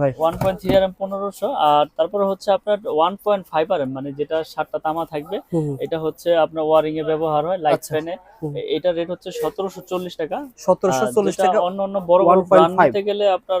ভাই one point three আর তারপরে হচ্ছে আপনার one point five R M মানে যেটা সাতটা তামা থাকবে। এটা হচ্ছে আপনার ওয়ারিং এ ব্যবহার হয় লাইট। ফ্যানে এটা রেট হচ্ছে সতেরোশো চল্লিশ টাকা সতেরোশো আর চল্লিশ যেটা টাকা অন্য অন্য বড় বড় 1.5 ব্র্যান্ড নিতে গেলে আপনার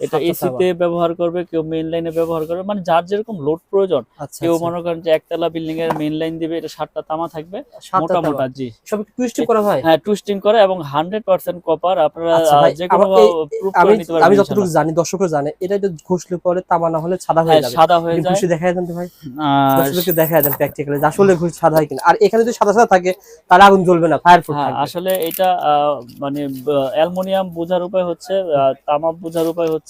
এটা এসিতে ব্যবহার করবে কেউ মেইন লাইনে ব্যবহার করবে মানে যার যেরকম লোড প্রয়োজন আচ্ছা কেউ আচ্ছা। মনে করেন যে একতলা বিল্ডিং এর মেইন লাইন দিবে এটা সাতটা তামা থাকবে মোটা মোটা জি। সব টুইস্টিং করা হয়? হ্যাঁ টুইস্টিং করে এবং হান্ড্রেড পার্সেন্ট কপার আপনারা আচ্ছা যে কোনো প্রুফ আমি করে নিতে পারবেন আমি যতটুকু জানি দর্শকরা জানে এটা একটু ঘষলে পরে তামা না হলে সাদা হয়ে হ্যাঁ যাবে। সাদা হয়ে যায়। ঘষে দেখা দেন তো ভাই। আহ, দর্শকদেরকে দেখা দেন প্র্যাকটিক্যালি আসলে ঘুষ সাদা হয় কিনা। আর এখানে যদি সাদা সাদা থাকে তাহলে আগুন জ্বলবে না ফায়ার প্রুফ হ্যাঁ থাকবে। আসলে এটা আহ, মানে অ্যালুমিনিয়াম বোঝার উপায় হচ্ছে আহ, তামা বোঝার উপায় হচ্ছে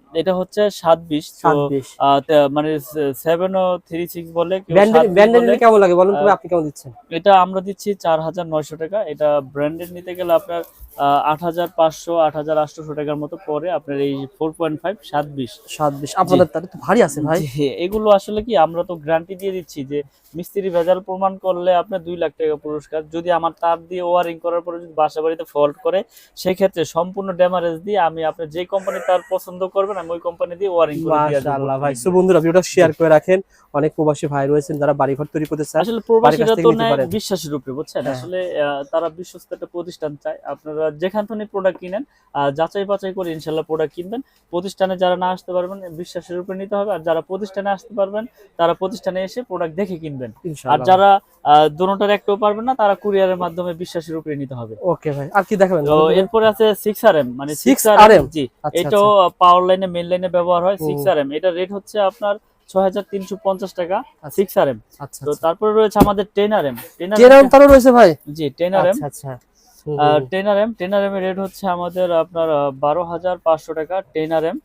এটা হচ্ছে সাত বিশ মানে সেভেন ও থ্রি সিক্স বলে কেউ ব্যান্ডেড 7 ব্যান্ডেড বলে। কেমন লাগে বলুন তবে আপনি কেমন দিচ্ছেন? এটা আমরা দিচ্ছি চার হাজার নয়শো টাকা। এটা ব্র্যান্ডেড নিতে গেলে আপনার আট হাজার পাঁচশো আট হাজার আটশোশো টাকার মতো পরে আপনার এই ফোর পয়েন্ট ফাইভ সাত বিশ। সাত বিশ। আপনাদের তাহলে তো ভারী আছে ভাই। এগুলো আসলে কি আমরা তো গ্যারান্টি দিয়ে দিচ্ছি যে মিস্ত্রি ভেজাল প্রমাণ করলে আপনার দুই লাখ টাকা পুরস্কার। যদি আমার তার দিয়ে ওয়ারিং করার পরে যদি বাসা বাড়িতে ফল্ট করে সেক্ষেত্রে সম্পূর্ণ ড্যামারেজ দিয়ে আমি আপনার যে কোম্পানি তার পছন্দ করবেন আমি ওই কোম্পানি দিয়ে ওয়ারিং করে দিয়ে মাশাআল্লাহ ভাই। সো বন্ধুরা ভিডিওটা শেয়ার করে রাখেন। অনেক প্রবাসী ভাই রয়েছেন যারা বাড়ি ঘর তৈরি করতে চায় আসলে প্রবাসীরা তো নিতে নেয় পারেন। বুঝছেন? হ্যাঁ। আসলে তারা বিশ্বস্ত একটা প্রতিষ্ঠান চায়। আপনারা যেখান থেকে প্রোডাক্ট কিনেন যাচাই বাছাই করে ইনশাল্লাহ প্রোডাক্ট কিনবেন। প্রতিষ্ঠানে যারা না আসতে পারবেন বিশ্বাসের উপরে নিতে হবে। আর যারা প্রতিষ্ঠানে আসতে পারবেন তারা প্রতিষ্ঠানে এসে প্রোডাক্ট দেখে কিনবেন। আর যারা দোনোটার একটাও পারবেন না তারা কুরিয়ারের মাধ্যমে বিশ্বাসের উপরে নিতে হবে। ওকে ভাই আর কি দেখাবেন? তো এরপরে আছে সিক্স আর এম মানে 6 সিক্স আর RM? জি। আচ্ছা, এটাও পাওয়ার লাইনে মেন লাইনে ব্যবহার হয়। সিক্স আর এম এটা রেট হচ্ছে আপনার ছয় হাজার তিনশো পঞ্চাশ টাকা আচ্ছা। সিক্স আর এম আচ্ছা তো তারপরে রয়েছে আমাদের টেন আর এম টেন জেরাম তারও রয়েছে ভাই? জি টেন আর এম আচ্ছা। আচ্ছা হুম, হুম। Ten R M ten R M এর রেট হচ্ছে আমাদের আপনার বারো হাজার পাঁচশো টাকা এম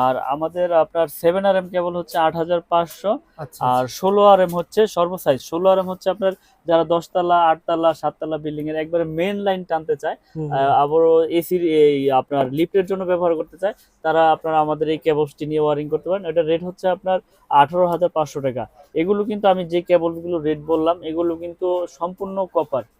আর আমাদের আপনার সেভেন আর এম কেবল হচ্ছে আট হাজার পাঁচশো। আচ্ছা আর ষোলো আর এম হচ্ছে সর্বসাইজ। ষোলো আর এম হচ্ছে আপনার যারা দশতলা আটতলা সাততলা বিল্ডিং এর একবারে মেন লাইন টানতে চায় আবারও এসির এই আপনার লিফটের জন্য ব্যবহার করতে চায় তারা আপনার আমাদের এই কেবলসটি নিয়ে ওয়ারিং করতে পারেন। এটা রেট হচ্ছে আপনার আঠারো হাজার পাঁচশো টাকা। এগুলো কিন্তু আমি যে কেবলগুলো রেট বললাম এগুলো কিন্তু সম্পূর্ণ কপার আচ্ছা।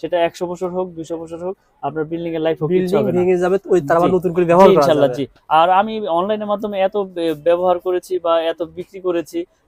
সেটা একশো বছর হোক দুশো বছর হোক আপনার বিল্ডিং এর লাইফ হোক ভেঙে যাবে ওই তার নতুন করে ব্যবহার জি আর আমি অনলাইনের মাধ্যমে এত ব্যবহার করেছি বা এত বিক্রি করেছি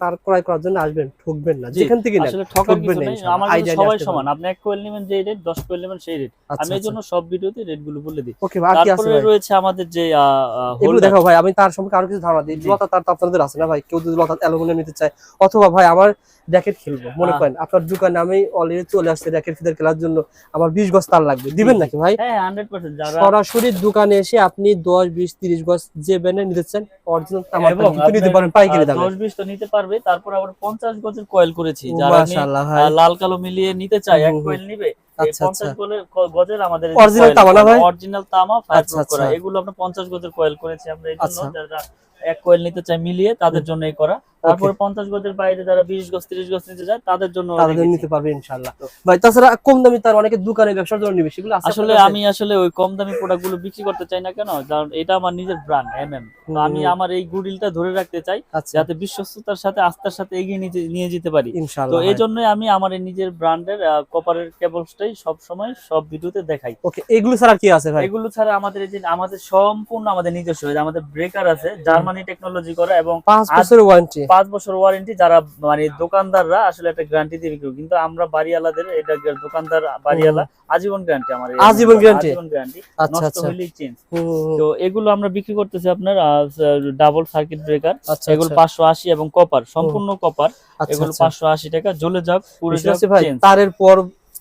তার ক্রয় করার জন্য আসবেন ঠকবেন না। যেখান থেকে ঠকবেন আমার সবাই সমান। আপনি এক কোয়েল নেবেন যে রেট দশ কোয়েল নেবেন সেই রেট আচ্ছা, আমি এই জন্য সব ভিডিওতে রেটগুলো বলে দিই। ওকে ভাই আর কি আছে তারপরে রয়েছে আমাদের যে এগুলো দেখো ভাই আমি তার সম্পর্কে আরও কিছু ধারণা দিই। লতা তার তো আপনাদের আছে না ভাই? কেউ যদি লতা অ্যালুমিনিয়াম নিতে চায় অথবা ভাই আমার র্যাকেট খেলব মনে করেন আপনার দোকানে আমি অলরেডি চলে আসছে র্যাকেট ফিদার খেলার জন্য আমার বিশ গজ তার লাগবে। দিবেন নাকি ভাই? হ্যাঁ হান্ড্রেড পার্সেন্ট যারা সরাসরি দোকানে এসে আপনি দশ বিশ তিরিশ গজ যে ব্যান্ডে নিতে চান অরিজিনাল তামার নিতে পারেন পাইকারি দামে। দশ বিশ তো নিতে পারবে তারপর আবার পঞ্চাশ গজের কয়েল করেছি যারা লাল কালো মিলিয়ে নিতে চাই এক। কয়েল নিবে আচ্ছা, আচ্ছা। আমাদের? অরিজিনাল তামা ফায়ার আচ্ছা, করা। এগুলো আমরা পঞ্চাশ গজের কয়েল করেছি আমরা এক কয়েল নিতে চাই মিলিয়ে তাদের জন্য এই করা তারপরে পঞ্চাশ গজের বাইরে যারা বিশ গজ তিরিশ গজ নিতে চায় তাদের জন্য তাদের নিতে পারবে ইনশাআল্লাহ। ভাই তাছাড়া কম দামি তার অনেকে দোকানে ব্যবসার জন্য নিবে সেগুলো আসলে আমি আসলে ওই কম দামি প্রোডাক্টগুলো বিক্রি করতে চাই না কেন? কারণ এটা আমার নিজের ব্র্যান্ড এম এম আমি আমার এই গুডিলটা ধরে রাখতে চাই আচ্ছা। যাতে বিশ্বস্ততার সাথে আস্থার সাথে এগিয়ে নিয়ে যেতে পারি। তো এই জন্যই আমি আমার নিজের ব্র্যান্ডের কপারের কেবলসটাই সব সময় সব ভিডিওতে দেখাই। ওকে এগুলো ছাড়া কি আছে ভাই? এগুলো ছাড়া আমাদের এই যে আমাদের সম্পূর্ণ আমাদের নিজস্ব আমাদের ব্রেকার আছে জার্মানি টেকনোলজি করা এবং পাঁচ বছরের ওয়ারেন্টি পাঁচ বছর ওয়ারেন্টি যারা মানে দোকানদাররা আসলে একটা গ্যারান্টি দিয়ে বিক্রি কিন্তু আমরা বাড়িওয়ালাদের এটা দোকানদার বাড়িওয়ালা আজীবন গ্যারান্টি আমার আজীবন গ্যারান্টি আচ্ছা নষ্ট আচ্ছা। হলেই চেঞ্জ। তো এগুলো আমরা বিক্রি করতেছি আপনার ডাবল সার্কিট ব্রেকার এগুলো আচ্ছা। পাঁচশো আশি এবং কপার সম্পূর্ণ কপার আচ্ছা, এগুলো আচ্ছা। পাঁচশো আশি টাকা জ্বলে যাক পুরো তারের পর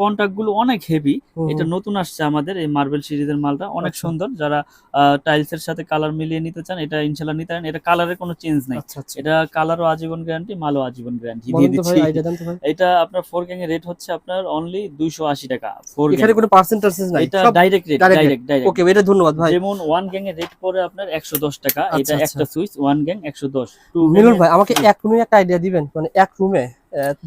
কন্টাক্টগুলো অনেক হেভি এটা নতুন আসছে আমাদের এই মার্বেল সিরিজের মালটা। অনেক আচ্ছা। সুন্দর। যারা টাইলস এর সাথে কালার মিলিয়ে নিতে চান এটা ইনশাল্লাহ নিতে পারেন। এটা কালারের কোনো চেঞ্জ নাই। আচ্ছা আচ্ছা। এটা কালারও আজীবন গ্যারান্টি মালও আজীবন গ্যারান্টি দিয়ে দিচ্ছি। এটা আপনার ফোর গ্যাং এর রেট হচ্ছে আপনার অনলি দুইশো আশি টাকা। ফোর এখানে কোনো পার্সেন্টেজ নাই। এটা direct rate direct direct okay এটা ধন্যবাদ ভাই। যেমন ওয়ান গ্যাং এর রেট পড়ে আপনার একশো দশ টাকা। এটা। একটা সুইচ ওয়ান গ্যাং একশো দশ। টু মিলন ভাই আমাকে এক রুমে একটা আইডিয়া দিবেন। মানে এক রুমে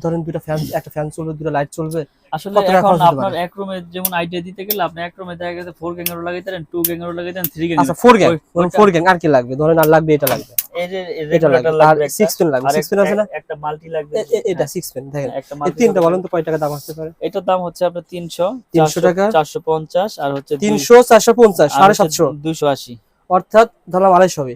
ধরেন দুটো ফ্যান একটা ফ্যান চলবে দুটো লাইট চলবে। আসলে এখন আপনার? এক রুমে যেমন আইডিয়া দিতে গেলে আপনি এক রুমে দেখা গেছে ফোর গ্যাং লাগাইতে পারেন টু গ্যাং লাগাইতে পারেন থ্রি গ্যাং আচ্ছা ফোর গ্যাং ফোর গ্যাং আর কি লাগবে? ধরেন আর লাগবে এটা লাগবে। এই যে এটা লাগবে। আর একটা, সিক্স পেন লাগবে। সিক্স পেন আছে না একটা- একটা মাল্টি লাগবে এটা সিক্স পেন দেখেন। হ্যাঁ, এই তিনটা বলেন তো কয় টাকা দাম আসতে পারে? এটার দাম হচ্ছে আপনার 300 টাকা? চারশো পঞ্চাশ আর হচ্ছে তিনশো চারশো পঞ্চাশ সাড়ে সাতশো। দুশো আশি। অর্থাৎ ধরলাম আড়াইশো হবে।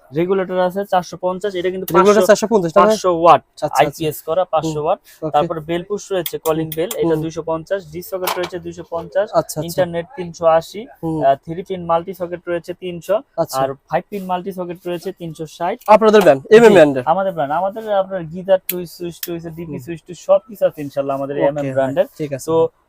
রেগুলেটর আছে চারশো পঞ্চাশ এটা কিন্তু রেগুলার চারশো পঞ্চাশ টাকা পাঁচশো ওয়াট আচ্ছা আচ্ছা আইপিএস করা পাঁচশো ওয়াট। Okay, তারপরে বেল পুশ রয়েছে কলিং বেল এটা হুম। দুইশো পঞ্চাশ ডি সকেট রয়েছে দুইশো পঞ্চাশ আচ্ছা আচ্ছা। ইন্টারনেট তিনশো আশি হুম, থ্রি পিন মাল্টি সকেট রয়েছে তিনশো আচ্ছা। আর ফাইভ পিন মাল্টি সকেট রয়েছে তিনশো ষাট। আপনাদের ব্যান্ড এম এম ব্যান্ডের আমাদের ব্র্যান্ড আমাদের আপনার গিজার টুইস সুইচ টুইস ডিপি সুইচ টু সব কিছু আছে ইনশাল্লাহ আমাদের এম এম ব্র্যান্ডের ঠিক আছে। তো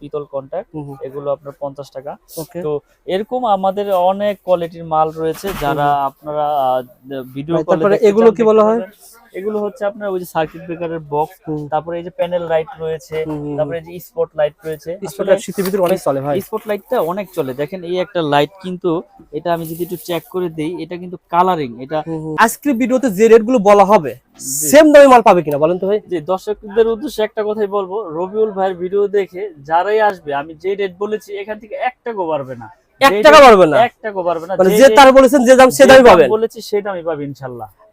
পিতল কন্ট্যাক্ট এগুলো আপনার পঞ্চাশ টাকা। তো এরকম আমাদের অনেক কোয়ালিটির মাল রয়েছে যারা আপনারা ভিডিও এগুলো কি বলা হয়? এগুলো হচ্ছে আপনার ওই যে সার্কিট ব্রেকারের বক্স তারপরে এই যে প্যানেল লাইট রয়েছে তারপরে এই যে স্পট লাইট রয়েছে। আসলে শীতের ভিতরে অনেক চলে ভাই। স্পট লাইটটা অনেক চলে। দেখেন এই একটা লাইট কিন্তু এটা আমি যদি একটু চেক করে দেই এটা কিন্তু কালারিং এটা আজকের ভিডিওতে যে রেটগুলো বলা হবে সেম দামে মাল পাবে কিনা বলেন তো ভাই? যে দর্শকদের উদ্দেশ্যে একটা কথাই বলব রবিউল ভাইয়ের ভিডিও দেখে যারাই আসবে আমি যে রেট বলেছি এখান থেকে একটা গো পারবে না। এক টাকা পারবে না? এক টাকাও পারবে না। মানে যে তার বলেছেন যে দাম সে দামই পাবেন। বলেছি সেই দামই পাবে ইনশাল্লাহ।